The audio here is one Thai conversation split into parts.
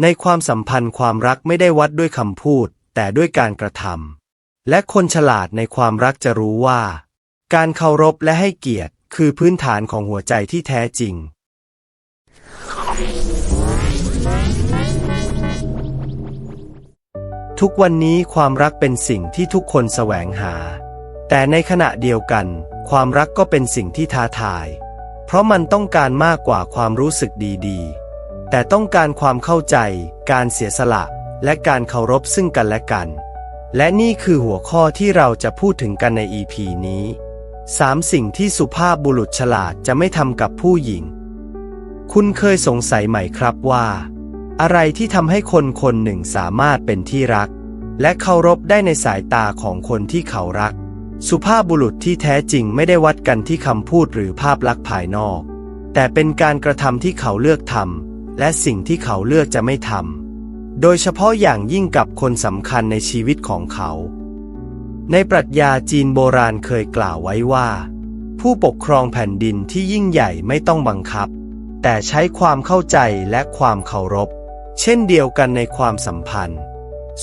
ในความสัมพันธ์ความรักไม่ได้วัดด้วยคำพูด แต่ด้วยการกระทำและคนฉลาดในความรักจะรู้ว่า การเคารพและให้เกียรติคือพื้นฐานของหัวใจที่แท้จริง ทุกวันนี้ความรักเป็นสิ่งที่ทุกคนแสวงหา แต่ในขณะเดียวกัน ความรักก็เป็นสิ่งที่ท้าทาย เพราะมันต้องการมากกว่าความรู้สึกดีๆ แต่ต้องการความเข้าใจ การเสียสละ และการเคารพซึ่งกันและกัน และนี่คือหัวข้อที่เราจะพูดถึงกันใน EP นี้สามสิ่งที่สุภาพบุรุษฉลาดจะไม่ทำกับผู้หญิง คุณเคยสงสัยไหมครับว่า อะไรที่ทำให้คนคนหนึ่งสามารถเป็นที่รัก และเคารพได้ในสายตาของคนที่เขารัก สุภาพบุรุษที่แท้จริงไม่ได้วัดกันที่คำพูดหรือภาพลักษณ์ภายนอก แต่เป็นการกระทำที่เขาเลือกทำ และสิ่งที่เขาเลือกจะไม่ทำโดยเฉพาะอย่างยิ่งกับคนสำคัญในชีวิตของเขา ในปรัชญาจีนโบราณเคยกล่าวไว้ว่า ผู้ปกครองแผ่นดินที่ยิ่งใหญ่ไม่ต้องบังคับ แต่ใช้ความเข้าใจและความเคารพ เช่นเดียวกันในความสัมพันธ์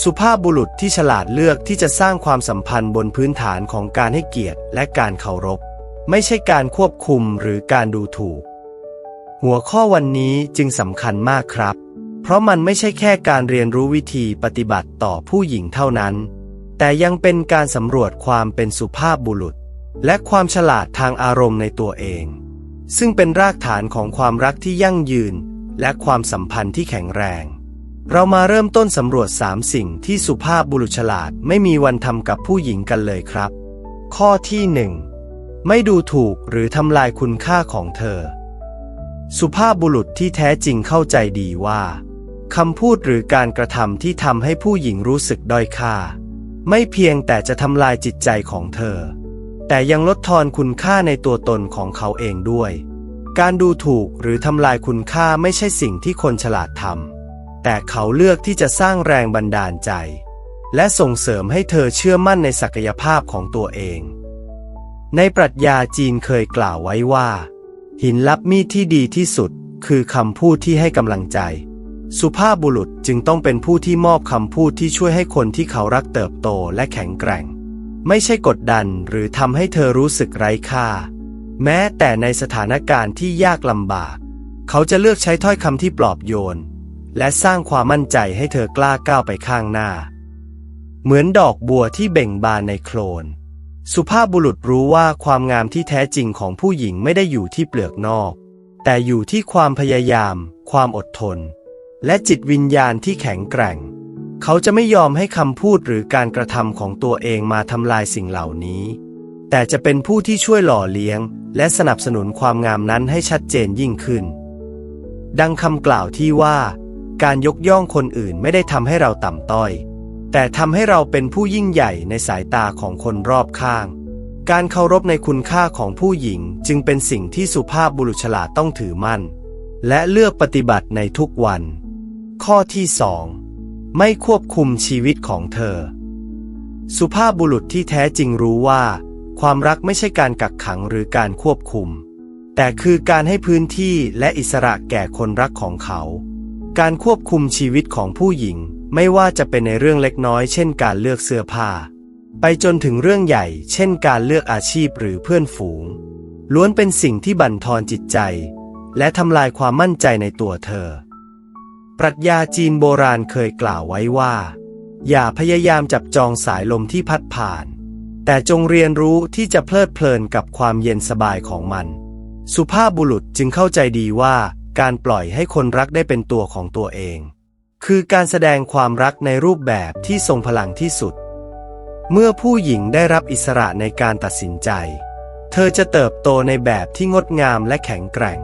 สุภาพบุรุษที่ฉลาดเลือกที่จะสร้างความสัมพันธ์บนพื้นฐานของการให้เกียรติและการเคารพ ไม่ใช่การควบคุมหรือการดูถูก หัวข้อวันนี้จึงสำคัญมากครับ เพราะมันไม่ใช่แค่การเรียนรู้วิธีปฏิบัติต่อผู้หญิงเท่านั้น แต่ยังเป็นการสำรวจความเป็นสุภาพบุรุษ และความฉลาดทางอารมณ์ในตัวเอง ซึ่งเป็นรากฐานของความรักที่ยั่งยืน และความสัมพันธ์ที่แข็งแรง เรามาเริ่มต้นสำรวจสามสิ่งที่สุภาพบุรุษฉลาดไม่มีวันทำกับผู้หญิงกันเลยครับ ข้อที่หนึ่งไม่ดูถูกหรือทำลายคุณค่าของเธอ สุภาพบุรุษที่แท้จริงเข้าใจดีว่าคำพูดหรือการกระทำที่ทำให้ผู้หญิงรู้สึกด้อยค่า ไม่เพียงแต่จะทำลายจิตใจของเธอ แต่ยังลดทอนคุณค่าในตัวตนของเขาเองด้วย การดูถูกหรือทำลายคุณค่าไม่ใช่สิ่งที่คนฉลาดทำแต่เขาเลือกที่จะสร้างแรงบันดาลใจ และส่งเสริมให้เธอเชื่อมั่นในศักยภาพของตัวเอง ในปรัชญาจีนเคยกล่าวไว้ว่า หินลับมีดที่ดีที่สุด คือคำพูดที่ให้กำลังใจ สุภาพบุรุษจึงต้องเป็นผู้ที่มอบคำพูดที่ช่วยให้คนที่เขารักเติบโตและแข็งแกร่ง ไม่ใช่กดดันหรือทำให้เธอรู้สึกไร้ค่า แม้แต่ในสถานการณ์ที่ยากลำบาก เขาจะเลือกใช้ถ้อยคำที่ปลอบโยน และสร้างความมั่นใจให้เธอกล้าก้าวไปข้างหน้า เหมือนดอกบัวที่เบ่งบานในโคลน สุภาพบุรุษรู้ว่าความงามที่แท้จริงของผู้หญิงไม่ได้อยู่ที่เปลือกนอก แต่อยู่ที่ความพยายาม ความอดทน และจิตวิญญาณที่แข็งแกร่ง เขาจะไม่ยอมให้คำพูดหรือการกระทำของตัวเองมาทำลายสิ่งเหล่านี้ แต่จะเป็นผู้ที่ช่วยหล่อเลี้ยง และสนับสนุนความงามนั้นให้ชัดเจนยิ่งขึ้น ดังคำกล่าวที่ว่า การยกย่องคนอื่นไม่ได้ทำให้เราต่ำต้อย แต่ทำให้เราเป็นผู้ยิ่งใหญ่ในสายตาของคนรอบข้าง การเคารพในคุณค่าของผู้หญิงจึงเป็นสิ่งที่สุภาพบุรุษฉลาดต้องถือมั่น และเลือกปฏิบัติในทุกวัน ข้อที่สองไม่ควบคุมชีวิตของเธอ สุภาพบุรุษที่แท้จริงรู้ว่า ความรักไม่ใช่การกักขังหรือการควบคุม แต่คือการให้พื้นที่และอิสระแก่คนรักของเขา การควบคุมชีวิตของผู้หญิง ไม่ว่าจะเป็นในเรื่องเล็กน้อย เช่นการเลือกเสื้อผ้า ไปจนถึงเรื่องใหญ่ เช่นการเลือกอาชีพหรือเพื่อนฝูง ล้วนเป็นสิ่งที่บั่นทอนจิตใจ และทำลายความมั่นใจในตัวเธอ ปรัชญาจีนโบราณเคยกล่าวไว้ว่า อย่าพยายามจับจองสายลมที่พัดผ่าน แต่จงเรียนรู้ที่จะเพลิดเพลินกับความเย็นสบายของมัน สุภาพบุรุษจึงเข้าใจดีว่าการปล่อยให้คนรักได้เป็นตัวของตัวเอง คือการแสดงความรักในรูปแบบที่ทรงพลังที่สุด เมื่อผู้หญิงได้รับอิสระในการตัดสินใจ เธอจะเติบโตในแบบที่งดงามและแข็งแกร่ง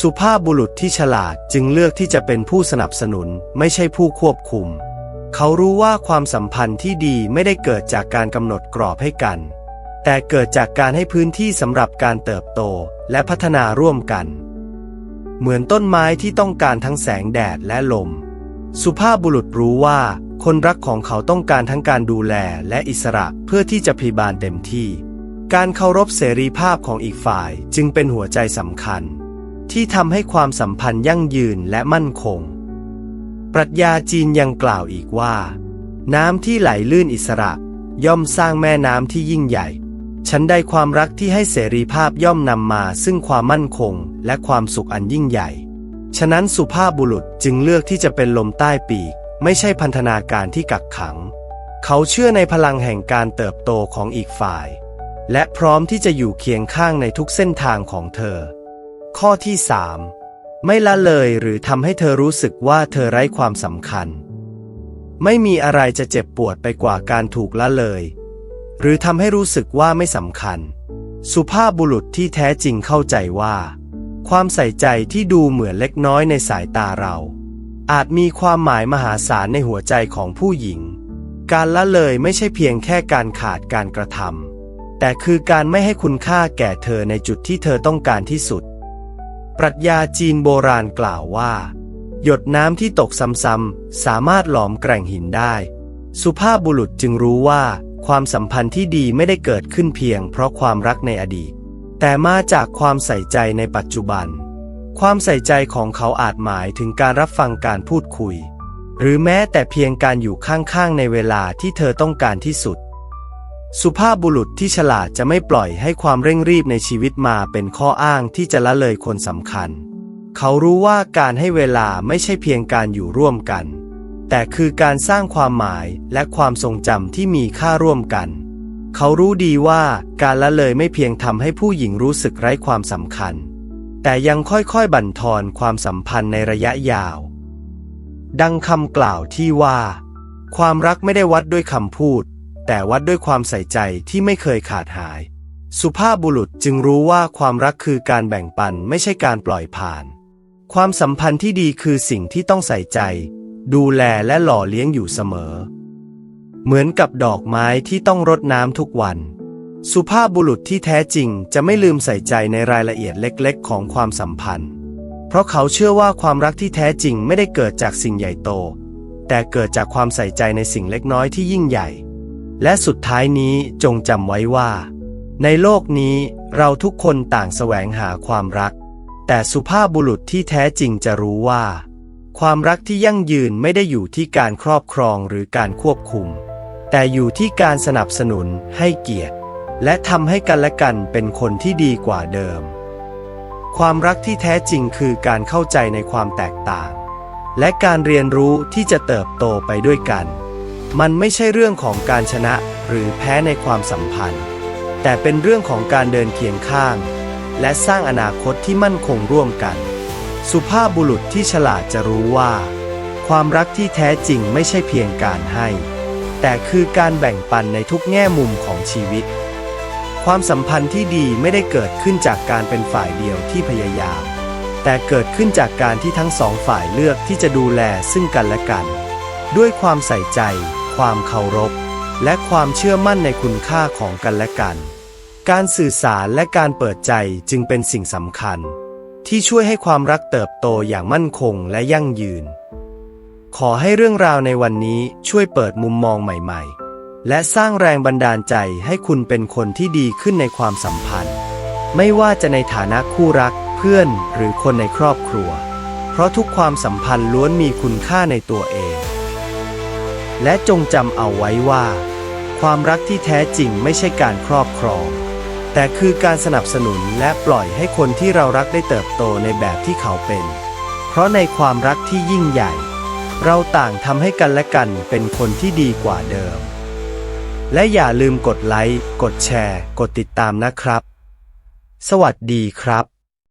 สุภาพบุรุษที่ฉลาดจึงเลือกที่จะเป็นผู้สนับสนุนไม่ใช่ผู้ควบคุม เขารู้ว่าความสัมพันธ์ที่ดีไม่ได้เกิดจากการกำหนดกรอบให้กัน แต่เกิดจากการให้พื้นที่สำหรับการเติบโตและพัฒนาร่วมกัน เหมือนต้นไม้ที่ต้องการทั้งแสงแดดและลม สุภาพบุรุษรู้ว่า คนรักของเขาต้องการทั้งการดูแลและอิสระเพื่อที่จะพลีบานเต็มที่ การเคารพเสรีภาพของอีกฝ่ายจึงเป็นหัวใจสำคัญ ที่ทำให้ความสัมพันธ์ยั่งยืนและมั่นคง ปรัชญาจีนยังกล่าวอีกว่า น้ำที่ไหลลื่นอิสระย่อมสร้างแม่น้ำที่ยิ่งใหญ่ ฉันได้ความรักที่ให้เสรีภาพย่อมนำมาซึ่งความมั่นคงและความสุขอันยิ่งใหญ่ ฉะนั้นสุภาพบุรุษจึงเลือกที่จะเป็นลมใต้ปีก ไม่ใช่พันธนาการที่กักขัง เขาเชื่อในพลังแห่งการเติบโตของอีกฝ่าย และพร้อมที่จะอยู่เคียงข้างในทุกเส้นทางของเธอ ข้อที่ 3 ไม่ละเลยหรือทำให้เธอรู้สึกว่าเธอไร้ความสำคัญ ไม่มีอะไรจะเจ็บปวดไปกว่าการถูกละเลย หรือทำให้รู้สึกว่าไม่สำคัญ สุภาพบุรุษที่แท้จริงเข้าใจว่า ความใส่ใจที่ดูเหมือนเล็กน้อยในสายตาเรา อาจมีความหมายมหาศาลในหัวใจของผู้หญิง การละเลยไม่ใช่เพียงแค่การขาดการกระทำแต่คือการไม่ให้คุณค่าแก่เธอในจุดที่เธอต้องการที่สุด ปรัชญาจีนโบราณกล่าวว่า หยดน้ำที่ตกซ้ำๆสามารถหลอมแกร่งหินได้ สุภาพบุรุษจึงรู้ว่า ความสัมพันธ์ที่ดีไม่ได้เกิดขึ้นเพียงเพราะความรักในอดีต แต่มาจากความใส่ใจในปัจจุบัน ความใส่ใจของเขาอาจหมายถึงการรับฟังการพูดคุย หรือแม้แต่เพียงการอยู่ข้างๆในเวลาที่เธอต้องการที่สุด สุภาพบุรุษที่ฉลาดจะไม่ปล่อยให้ความเร่งรีบในชีวิตมาเป็นข้ออ้างที่จะละเลยคนสำคัญ เขารู้ว่าการให้เวลาไม่ใช่เพียงการอยู่ร่วมกัน แต่คือการสร้างความหมายและความทรงจำที่มีค่าร่วมกัน เขารู้ดีว่าการละเลยไม่เพียงทำให้ผู้หญิงรู้สึกไร้ความสำคัญ แต่ยังค่อยๆบั่นทอนความสัมพันธ์ในระยะยาว ดังคำกล่าวที่ว่า ความรักไม่ได้วัดด้วยคำพูด แต่วัดด้วยความใส่ใจที่ไม่เคยขาดหาย สุภาพบุรุษจึงรู้ว่าความรักคือการแบ่งปันไม่ใช่การปล่อยผ่าน ความสัมพันธ์ที่ดีคือสิ่งที่ต้องใส่ใจ ดูแลและหล่อเลี้ยงอยู่เสมอ เหมือนกับดอกไม้ที่ต้องรดน้ำทุกวัน สุภาพบุรุษที่แท้จริงจะไม่ลืมใส่ใจในรายละเอียดเล็กๆ ของความสัมพันธ์ เพราะเขาเชื่อว่าความรักที่แท้จริงไม่ได้เกิดจากสิ่งใหญ่โต แต่เกิดจากความใส่ใจในสิ่งเล็กน้อยที่ยิ่งใหญ่ และสุดท้ายนี้จงจำไว้ว่า ในโลกนี้เราทุกคนต่างแสวงหาความรัก แต่สุภาพบุรุษที่แท้จริงจะรู้ว่า ความรักที่ยั่งยืนไม่ได้อยู่ที่การครอบครองหรือการควบคุม แต่อยู่ที่การสนับสนุนให้เกียรติ และทำให้กันและกันเป็นคนที่ดีกว่าเดิม ความรักที่แท้จริงคือการเข้าใจในความแตกต่าง และการเรียนรู้ที่จะเติบโตไปด้วยกัน มันไม่ใช่เรื่องของการชนะหรือแพ้ในความสัมพันธ์ แต่เป็นเรื่องของการเดินเคียงข้าง และสร้างอนาคตที่มั่นคงร่วมกัน สุภาพบุรุษที่ฉลาดจะรู้ว่า ความรักที่แท้จริงไม่ใช่เพียงการให้ แต่คือการแบ่งปันในทุกแง่มุมของชีวิต ความสัมพันธ์ที่ดีไม่ได้เกิดขึ้นจากการเป็นฝ่ายเดียวที่พยายาม แต่เกิดขึ้นจากการที่ทั้งสองฝ่ายเลือกที่จะดูแลซึ่งกันและกัน ด้วยความใส่ใจ ความเคารพ และความเชื่อมั่นในคุณค่าของกันและกัน การสื่อสารและการเปิดใจจึงเป็นสิ่งสำคัญ ที่ช่วยให้ความรักเติบโตอย่างมั่นคงและยั่งยืน ขอให้เรื่องราวในวันนี้ช่วยเปิดมุมมองใหม่ๆ และสร้างแรงบันดาลใจให้คุณเป็นคนที่ดีขึ้นในความสัมพันธ์ ไม่ว่าจะในฐานะคู่รัก เพื่อนหรือคนในครอบครัว เพราะทุกความสัมพันธ์ล้วนมีคุณค่าในตัวเอง และจงจำเอาไว้ว่า ความรักที่แท้จริงไม่ใช่การครอบครอง แต่คือการสนับสนุนและปล่อยให้คนที่เรารักได้เติบโตในแบบที่เขาเป็น เพราะในความรักที่ยิ่งใหญ่ เราต่างทำให้กันและกันเป็นคนที่ดีกว่าเดิม และอย่าลืมกดไลค์ กดแชร์ กดติดตามนะครับ สวัสดีครับ